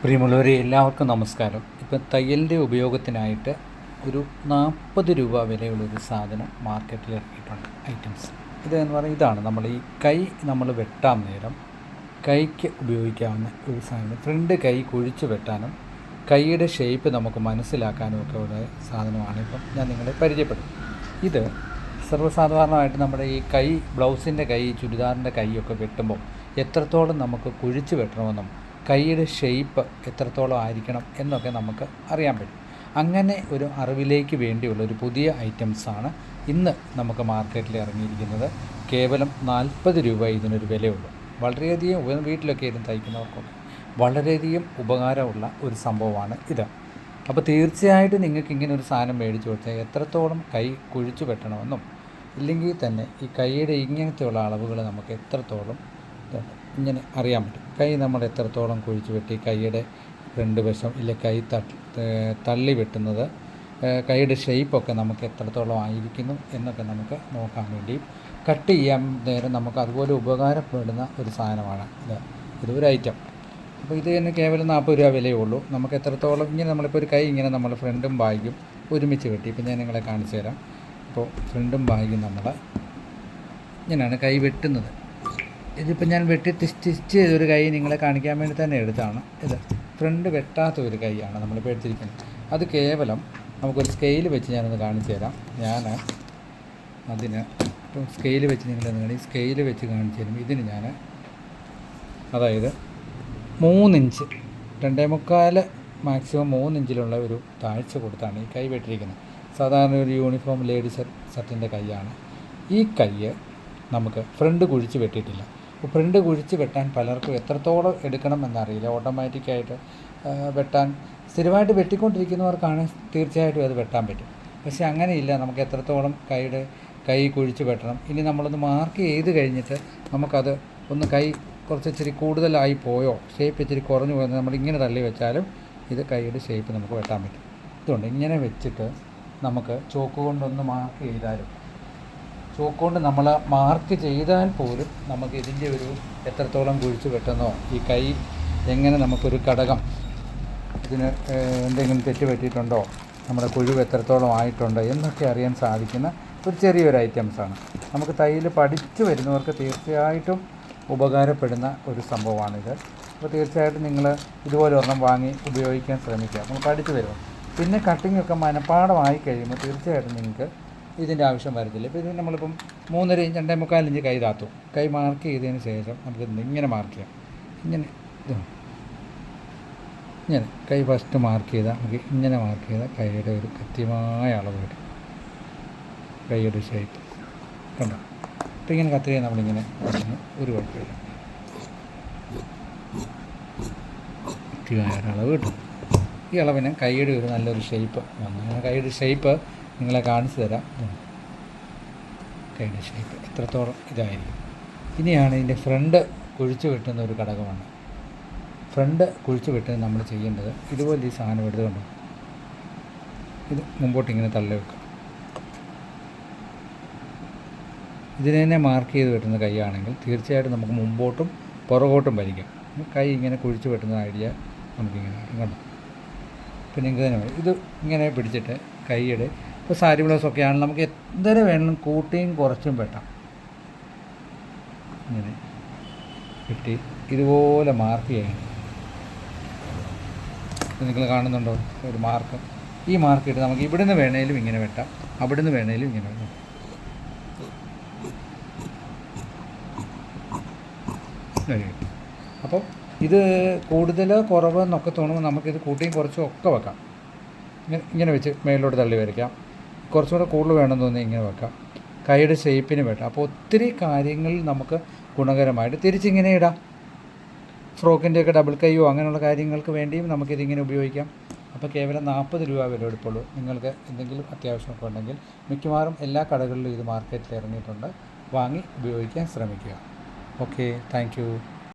പ്രിയമുള്ളവരെ എല്ലാവർക്കും നമസ്കാരം. ഇപ്പം തയ്യലിന്റെ ഉപയോഗത്തിനായിട്ട് ഒരു നാൽപ്പത് രൂപ വിലയുള്ളൊരു സാധനം മാർക്കറ്റിൽ ഇറക്കിയിട്ടുണ്ട് ഐറ്റംസ്. ഇത് എന്ന് പറയുന്നത് ഇതാണ്. നമ്മൾ ഈ കൈ നമ്മൾ വെട്ടാൻ നേരം കൈക്ക് ഉപയോഗിക്കാവുന്ന ഒരു സാധനം. ഫ്രണ്ട് കൈ കുഴിച്ച് വെട്ടാനും കൈയുടെ ഷേപ്പ് നമുക്ക് മനസ്സിലാക്കാനും ഒക്കെ ഉള്ള സാധനമാണ്. ഇപ്പം ഞാൻ നിങ്ങളെ പരിചയപ്പെടും ഇത് സർവസാധാരണമായിട്ട് നമ്മുടെ ഈ കൈ ബ്ലൗസിന്റെ കൈ ചുരിദാറിന്റെ കൈയൊക്കെ വെട്ടുമ്പോൾ എത്രത്തോളം നമുക്ക് കുഴിച്ച് വെട്ടണമെന്നും കൈയുടെ ഷെയ്പ്പ് എത്രത്തോളം ആയിരിക്കണം എന്നൊക്കെ നമുക്ക് അറിയാൻ പറ്റും. അങ്ങനെ ഒരു അറിവിലേക്ക് വേണ്ടിയുള്ള ഒരു പുതിയ ഐറ്റംസാണ് ഇന്ന് നമുക്ക് മാർക്കറ്റിൽ ഇറങ്ങിയിരിക്കുന്നത്. കേവലം നാൽപ്പത് രൂപ ഇതിനൊരു വിലയുള്ളൂ. വളരെയധികം വീട്ടിലൊക്കെ ഇരുന്ന് തയ്ക്കുന്നവർക്കൊക്കെ വളരെയധികം ഉപകാരമുള്ള ഒരു സംഭവമാണ് ഇത്. അപ്പോൾ തീർച്ചയായിട്ടും നിങ്ങൾക്ക് ഇങ്ങനെ ഒരു സാധനം മേടിച്ചു കൊടുത്താൽ എത്രത്തോളം കൈ കുഴിച്ചു വെട്ടണമെന്നും ഇല്ലെങ്കിൽ തന്നെ ഈ കൈയുടെ ഇങ്ങനത്തെയുള്ള അളവുകൾ നമുക്ക് എത്രത്തോളം. ഇങ്ങനെ അറിയാൻ പറ്റും. കൈ നമ്മൾ എത്രത്തോളം കുഴിച്ചു വെട്ടി കൈയുടെ രണ്ട് വശം ഇല്ല കൈ തള്ളി വെട്ടുന്നത് കൈയുടെ ഷെയ്പ്പൊക്കെ നമുക്ക് എത്രത്തോളം ആയിരിക്കുന്നു എന്നൊക്കെ നമുക്ക് നോക്കാൻ വേണ്ടി കട്ട് ചെയ്യാൻ നേരം നമുക്ക് അതുപോലെ ഉപകാരപ്പെടുന്ന ഒരു സാധനമാണ് ഇത്. ഇതൊരു ഐറ്റം അപ്പോൾ ഇത് തന്നെ കേവലം നാൽപ്പത് രൂപ വിലയേ ഉള്ളൂ. നമുക്ക് എത്രത്തോളം ഇങ്ങനെ നമ്മളിപ്പോൾ ഒരു കൈ ഇങ്ങനെ നമ്മൾ ഫ്രണ്ടും ബാഗും ഒരുമിച്ച് വെട്ടി. ഇപ്പം ഞാൻ നിങ്ങളെ കാണിച്ചു തരാം. അപ്പോൾ ഫ്രണ്ടും ബാഗും നമ്മൾ ഇങ്ങനെയാണ് കൈ വെട്ടുന്നത്. ഇതിപ്പോൾ ഞാൻ വെട്ടി സ്റ്റിച്ച് ചെയ്തൊരു കൈ നിങ്ങളെ കാണിക്കാൻ വേണ്ടി തന്നെ എടുത്താണ്. ഇത് ഫ്രണ്ട് വെട്ടാത്ത ഒരു കൈയാണ് നമ്മളിപ്പോൾ എടുത്തിരിക്കുന്നത്. അത് കേവലം നമുക്കൊരു സ്കെയിൽ വെച്ച് ഞാനൊന്ന് കാണിച്ചു തരാം. ഞാൻ അതിന് ഇപ്പം സ്കെയിൽ വെച്ച് നിങ്ങളെന്ന് കാണി സ്കെയിൽ വെച്ച് കാണിച്ചു തരും ഇതിന് ഞാൻ അതായത് മൂന്നിഞ്ച് രണ്ടേ മുക്കാൽ മാക്സിമം മൂന്നിഞ്ചിലുള്ള ഒരു താഴ്ച കൊടുത്താണ് ഈ കൈ വെട്ടിയിരിക്കുന്നത് സാധാരണ ഒരു യൂണിഫോം ലേഡീസ് ഷർട്ടിന്റെ കൈയാണ്. ഈ കൈ നമുക്ക് ഫ്രണ്ട് കുഴിച്ച് വെട്ടിയിട്ടില്ല. പ്രിന്റ് കുഴിച്ച് വെട്ടാൻ പലർക്കും എത്രത്തോളം എടുക്കണം എന്നറിയില്ല. ഓട്ടോമാറ്റിക്കായിട്ട് വെട്ടാൻ സ്ഥിരമായിട്ട് വെട്ടിക്കൊണ്ടിരിക്കുന്നവർക്കാണ് തീർച്ചയായിട്ടും അത് വെട്ടാൻ പറ്റും. പക്ഷേ അങ്ങനെയില്ല. നമുക്ക് എത്രത്തോളം കൈയുടെ കൈ കുഴിച്ച് വെട്ടണം. ഇനി നമ്മളൊന്ന് മാർക്ക് ചെയ്ത് കഴിഞ്ഞിട്ട് നമുക്കത് ഒന്ന് കൈ കുറച്ച് ഇച്ചിരി കൂടുതലായി പോയോ ഷേപ്പ് ഇച്ചിരി കുറഞ്ഞു പോയോ നമ്മൾ ഇങ്ങനെ തള്ളി വെച്ചാലും ഇത് കൈയുടെ ഷേപ്പ് നമുക്ക് വെട്ടാൻ പറ്റും. ഇതുകൊണ്ട് ഇങ്ങനെ വെച്ചിട്ട് നമുക്ക് ചോക്ക് കൊണ്ടൊന്ന് മാർക്ക് ചെയ്താലും ചോക്ക് കൊണ്ട് നമ്മൾ മാർക്ക് ചെയ്താൽ പോലും നമുക്ക് ഇതിന്റെ ഒരു എത്രത്തോളം കുഴിച്ച് വെട്ടുന്നോ ഈ കൈ എങ്ങനെ നമുക്കൊരു ഘടകം ഇതിന് എന്തെങ്കിലും തെറ്റ് പറ്റിയിട്ടുണ്ടോ നമ്മുടെ കുഴിവ് എത്രത്തോളം ആയിട്ടുണ്ടോ? എന്നൊക്കെ അറിയാൻ സാധിക്കുന്ന ഒരു ചെറിയൊരു ഐറ്റംസാണ് നമുക്ക് തയ്യൽ പഠിച്ചു വരുന്നവർക്ക് തീർച്ചയായിട്ടും ഉപകാരപ്പെടുന്ന ഒരു സംഭവമാണിത്. അപ്പോൾ തീർച്ചയായിട്ടും നിങ്ങൾ ഇതുപോലെ ഒരെണ്ണം വാങ്ങി ഉപയോഗിക്കാൻ ശ്രമിക്കുക. നമ്മൾ പഠിച്ചു വരും പിന്നെ കട്ടിങ്ങൊക്കെ മനപ്പാടമായി കഴിയുമ്പോൾ തീർച്ചയായിട്ടും നിങ്ങൾക്ക് ഇതിന്റെ ആവശ്യം വരത്തില്ല. ഇപ്പോൾ ഇത് നമ്മളിപ്പം മൂന്നര ഇഞ്ച് രണ്ടേ മുക്കാൽ ഇഞ്ച് കൈ താത്തു. കൈ മാർക്ക് ചെയ്തതിന് ശേഷം നമുക്ക് ഇങ്ങനെ മാർക്ക് ചെയ്യാം. ഇങ്ങനെ ഇങ്ങനെ കൈ ഫസ്റ്റ് മാർക്ക് ചെയ്താൽ നമുക്ക് ഇങ്ങനെ മാർക്ക് ചെയ്താൽ കൈയുടെ ഒരു കൃത്യമായ അളവ് കിട്ടും. കൈയുടെ ഷേപ്പ് കണ്ടോ? അപ്പോൾ ഇങ്ങനെ കത്തിരിക്കാൻ നമ്മളിങ്ങനെ വയ്ക്കുന്നു ഒരു കുഴപ്പമില്ല. കൃത്യമായ ഒരു അളവ് കിട്ടും. ഈ അളവിന് കൈയുടെ ഒരു നല്ലൊരു ഷേപ്പ് വന്നു. കൈയുടെ ഷേപ്പ് നിങ്ങളെ കാണിച്ചു തരാം. കൈയുടെ ഷേപ്പ് എത്രത്തോളം ഇതായിരിക്കും. ഇനിയാണ് ഇതിന്റെ ഫ്രണ്ട് കുഴിച്ചു വെട്ടുന്ന ഒരു ഘടകമാണ്. ഫ്രണ്ട് കുഴിച്ചു വെട്ടുന്നത് നമ്മൾ ചെയ്യേണ്ടത് ഇതുപോലെ ഈ സാധനം എടുത്തുകൊണ്ട് ഇത് മുമ്പോട്ട് ഇങ്ങനെ തള്ളി വെക്കുക. ഇതിനെ തന്നെ മാർക്ക് ചെയ്ത് വെട്ടുന്ന കൈയാണെങ്കിൽ തീർച്ചയായിട്ടും നമുക്ക് മുമ്പോട്ടും പുറകോട്ടും വലിക്കാം. കൈ ഇങ്ങനെ കുഴിച്ചു വെട്ടുന്ന ഐഡിയ നമുക്കിങ്ങനെ കണ്ടു? പിന്നെ ഇങ്ങനെ തന്നെ. ഇത് ഇങ്ങനെ പിടിച്ചിട്ട് കൈയുടെ ഇപ്പോൾ സാരി ബ്ലൗസൊക്കെ ആണ് നമുക്ക് എന്തര വേണമെങ്കിലും കൂട്ടിയും കുറച്ചും വെട്ടാം. ഇങ്ങനെ കിട്ടി. ഇതുപോലെ മാർക്ക് ചെയ്യണം. നിങ്ങൾ കാണുന്നുണ്ടോ? ഒരു മാർക്ക് ഈ മാർക്ക് ഇട്ട് നമുക്ക് ഇവിടുന്ന് വേണേലും ഇങ്ങനെ വെട്ടാം. അവിടുന്ന് വേണേലും ഇങ്ങനെ വെട്ടാം. അപ്പോൾ ഇത് കൂടുതൽ കുറവ് എന്നൊക്കെ തോന്നുമ്പോൾ നമുക്കിത് കൂട്ടിയും കുറച്ചും ഒക്കെ വെക്കാം. ഇങ്ങനെ വെച്ച് മേലോട്ട് തള്ളി വരയ്ക്കാം. കുറച്ചുകൂടെ കൂടുതൽ വേണമെന്ന് തോന്നി ഇങ്ങനെ വെക്കാം. കൈയുടെ ഷേപ്പിന് വേണ്ട. അപ്പോൾ ഒത്തിരി കാര്യങ്ങളിൽ നമുക്ക് ഗുണകരമായിട്ട് തിരിച്ചിങ്ങനെ ഇടാം. ഫ്രോക്കിന്റെയൊക്കെ ഡബിൾ കൈയോ അങ്ങനെയുള്ള കാര്യങ്ങൾക്ക് വേണ്ടിയും നമുക്കിതിങ്ങനെ ഉപയോഗിക്കാം. അപ്പോൾ കേവലം നാൽപ്പത് രൂപ വില എടുപ്പുള്ളൂ. നിങ്ങൾക്ക് എന്തെങ്കിലും അത്യാവശ്യമൊക്കെ ഉണ്ടെങ്കിൽ മിക്കവാറും എല്ലാ കടകളിലും ഇത് മാർക്കറ്റിൽ ഇറങ്ങിയിട്ടുണ്ട്. വാങ്ങി ഉപയോഗിക്കാൻ ശ്രമിക്കുക. Okay thank